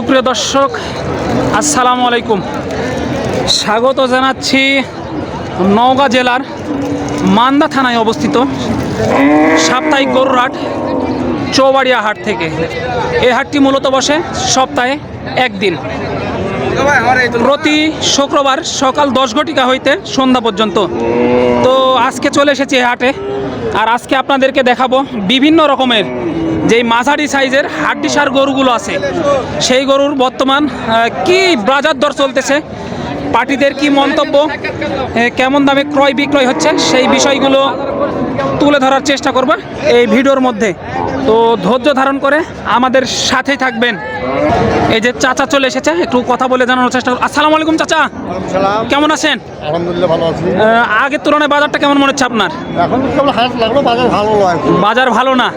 সুপ্রিয় দর্শক, আসসালামু আলাইকুম। স্বাগত জানাচ্ছি নওগাঁ জেলার মান্দা থানায় অবস্থিত সাপ্তাহিক গরুর হাট, চৌবাড়িয়া হাট থেকে। এই হাটটি মূলত বসে সপ্তাহে একদিন। প্রতি শুক্রবার সকাল দশ ঘটিকা হইতে সন্ধ্যা পর্যন্ত। তো আজকে চলে এসেছি এই হাটে। আর আজকে আপনাদেরকে দেখাবো বিভিন্ন রকমের যেই মাঝারি সাইজের হাড্ডিসার গরুগুলো আছে। সেই গরুর বর্তমান কি বাজার দর চলতেছে, পার্টিদের কি মন্তব্য কেমন দামে ক্রয় বিক্রয় হচ্ছে, সেই বিষয়গুলো তুলে ধরার চেষ্টা করব এই ভিডিওর মধ্যে। তো ধৈর্য ধারণ করে আমাদের সাথেই থাকবেন। এই যে চাচা চলে এসেছে একটু কথা বলে জানানোর চেষ্টা করব। আসসালামু আলাইকুম চাচা। কেমন আছেন? আলহামদুলিল্লাহ ভালো আছি। আগের তুলনায় বাজারটা কেমন মনে হচ্ছে আপনার? এখন তো কেবল হাট লাগল বাজার ভালো নয়। বাজার ভালো না?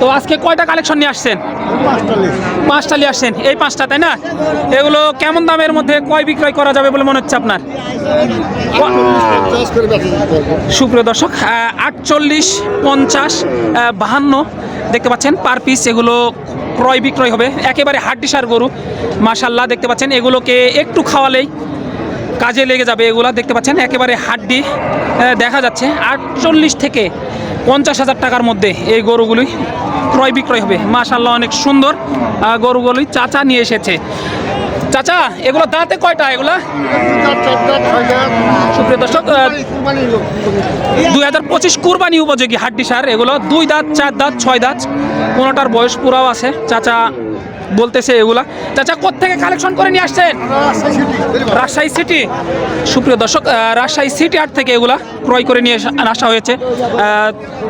তো আজকে কয়টা কালেকশন নিয়ে আসছেন? পাঁচটা নিয়ে আসছেন। এই পাঁচটা, তাই না? এগুলো কেমন দামের মধ্যে কয় বিক্রয় করা যাবে বলে মনে হচ্ছে আপনার? সুপ্রিয় দর্শক আটচল্লিশ, পঞ্চাশ বাহান্ন দেখতে পাচ্ছেন পার পিস। এগুলো ক্রয় বিক্রয় হবে। একেবারে হাড্ডিসার গরু। মাশাল্লাহ দেখতে পাচ্ছেন। এগুলোকে একটু খাওয়ালেই কাজে লেগে যাবে এগুলো। দেখতে পাচ্ছেন, একেবারে হাড্ডি দেখা যাচ্ছে। আটচল্লিশ থেকে পঞ্চাশ হাজার টাকার মধ্যে এই গরুগুলি ক্রয় বিক্রয় হবে। মাশাল্লাহ অনেক সুন্দর গরুগুলি চাচা নিয়ে এসেছে। চাচা, এগুলো দাঁতে কয়টা? এগুলা? সুপ্রিয় দর্শক। দুই হাজার পঁচিশ কুরবানি উপযোগী হাড্ডি সার। এগুলো দুই দাঁত, চার দাঁত, ছয় দাঁত। কোনোটার বয়স পুরাও আছে। চাচা বলতেছে এগুলা। চাচা কোত্থেকে কালেকশন করে নিয়ে আসছেন? রাজশাহী সিটি সুপ্রিয় দর্শক রাজশাহী সিটি হাট থেকে এগুলা ক্রয় করে নিয়ে আসা- হয়েছে।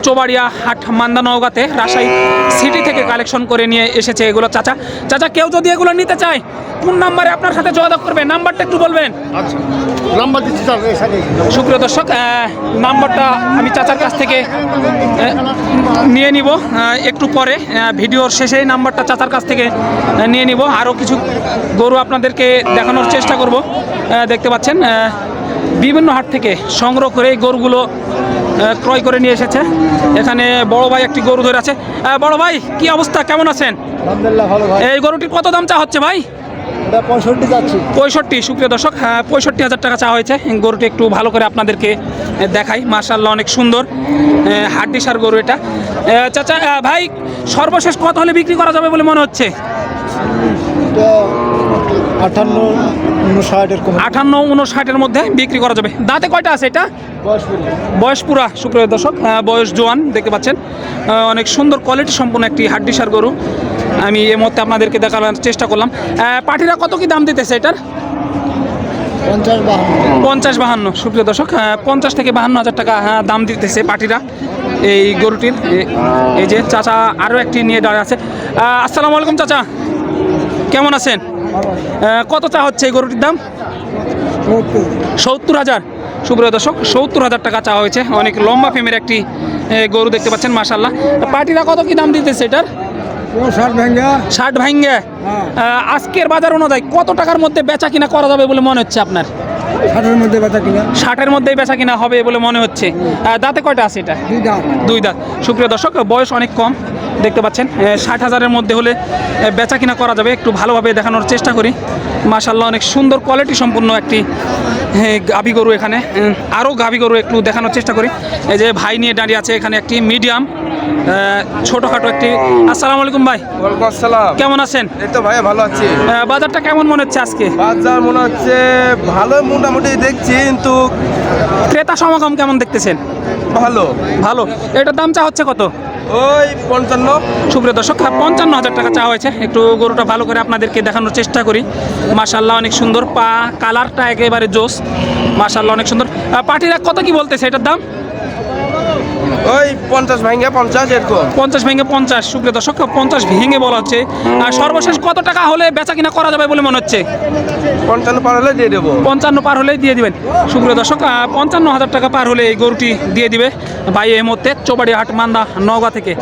চৌবাড়িয়া হাট মান্দা নওগাঁতে রাজশাহী সিটি থেকে কালেকশন করে নিয়ে এসেছে এগুলো। চাচা চাচা কেউ যদি এগুলো নিতে চায় কোন নাম্বারে আপনার সাথে যোগাযোগ করবে নাম্বারটা একটু বলবেন। আচ্ছা দিচ্ছি সুপ্রিয় দর্শক নাম্বারটা আমি চাচার কাছ থেকে নিয়ে নিব। একটু পরে ভিডিওর শেষে নাম্বারটা চাচার কাছ থেকে নিয়ে নিব। আরও কিছু গরু আপনাদেরকে দেখানোর চেষ্টা করব। দেখতে পাচ্ছেন বিভিন্ন হাট থেকে সংগ্রহ করে এই গরুগুলো ক্রয় করে নিয়ে এসেছে। এখানে বড় ভাই একটি গরু ধরে আছে। বড় ভাই কি অবস্থা? কেমন আছেন? এই গরুটির কত দাম চা হচ্ছে ভাই? পঁয়ষট্টি যাচ্ছি। পঁয়ষট্টি সুপ্রিয় দর্শক। হ্যাঁ পঁয়ষট্টি হাজার টাকা চা হয়েছে। গরুটি একটু ভালো করে আপনাদেরকে দেখাই। মার্শাল্লাহ অনেক সুন্দর হাড্ডি সার গরু এটা। চাচা ভাই সর্বশেষ কত হলে বিক্রি করা যাবে বলে মনে হচ্ছে? এটা আটান্ন উনষাট এরকম আটান্ন উনষাটের মধ্যে বিক্রি করা যাবে। দাঁতে কয়টা আছে এটা? বয়স পুরা। সুপ্রিয় দর্শক বয়স জোয়ান দেখতে পাচ্ছেন। অনেক সুন্দর কোয়ালিটি সম্পন্ন একটি হাড্ডি সার গরু। আমি এই মুহূর্তে আপনাদেরকে দেখানোর চেষ্টা করলাম। পাটিরা কত কি দাম দিতেছে এটার? পঞ্চাশ বাহান্ন। সুপ্রিয় দর্শক পঞ্চাশ থেকে বাহান্ন হাজার টাকা দাম দিতেছে পাটিরা এই গরুটির। এই যে চাচা আরও একটি নিয়ে দাঁড়িয়ে আছে। আসসালামু আলাইকুম চাচা। কেমন আছেন? কত চা হচ্ছে এই গরুটির দাম? সত্তর হাজার। সুপ্রিয় দর্শক সত্তর হাজার টাকা চা হয়েছে। অনেক লম্বা ফেমের একটি গরু দেখতে পাচ্ছেন মাসাল্লাহ পাটিরা কত কি দাম দিতেছে এটার? ষাট ভেঙ্গা। ভাঙ্গে। আজকের বাজার অনুযায়ী কত টাকার মধ্যে বেচা কিনা করা যাবে বলে মনে হচ্ছে আপনার? ষাটের মধ্যে বেচা কিনা। ষাটের মধ্যেই বেচা কিনা হবে বলে মনে হচ্ছে। দাঁতে কয়টা আছে এটা? দুই দাম দুই দাঁত। সুপ্রিয় দর্শক বয়স অনেক কম। দেখতে পাচ্ছেন। ষাট হাজারের মধ্যে হলে বেচা কিনা করা যাবে। একটু ভালোভাবে দেখানোর চেষ্টা করি। মাশাল্লাহ অনেক সুন্দর কোয়ালিটি সম্পূর্ণ একটি গাভী গরু এখানে। আরও গাভি গরু একটু দেখানোর চেষ্টা করি। এই যে ভাই নিয়ে দাঁড়িয়ে আছে এখানে একটি মিডিয়াম ছোটোখাটো একটি। আসসালামু আলাইকুম ভাই। আসসালাম। কেমন আছেন? এই তো ভাইয়া ভালো আছি। বাজারটা কেমন মনে হচ্ছে আজকে? বাজার মনে হচ্ছে ভালো মোটামুটি দেখছি কিন্তু ক্রেতা সমাগম কেমন দেখতেছেন? ভালো। ভালো। এটার দাম চা হচ্ছে কত? ওই পঞ্চান্ন। সুপ্রিয় দর্শক পঞ্চান্ন হাজার টাকা চাওয়া হয়েছে। একটু গরুটা ভালো করে আপনাদেরকে দেখানোর চেষ্টা করি। মাশাল্লাহ অনেক সুন্দর পা, কালারটা একেবারে জোস। মাশাল্লাহ অনেক সুন্দর। পাটিরা কত কি বলতেছে? এটার দাম? ওই পঞ্চাশ ভেঙে পঞ্চাশ এরকম। পঞ্চাশ ভেঙে পঞ্চাশ সুপ্রিয় দর্শক পঞ্চাশ ভেঙে বলা হচ্ছে। আর সর্বশেষ কত টাকা হলে বেচা কিনা করা যাবে বলে মনে হচ্ছে? পঞ্চান্ন পার হলে দিয়ে দেবো। পঞ্চান্ন পার হলেই দিয়ে দিবেন। সুপ্রিয় দর্শক পঞ্চান্ন হাজার টাকা পার হলে এই গরুটি দিয়ে দিবে। ভাই এই মুহূর্তে চৌবাড়ি হাট মান্দা নওগাঁ থেকে।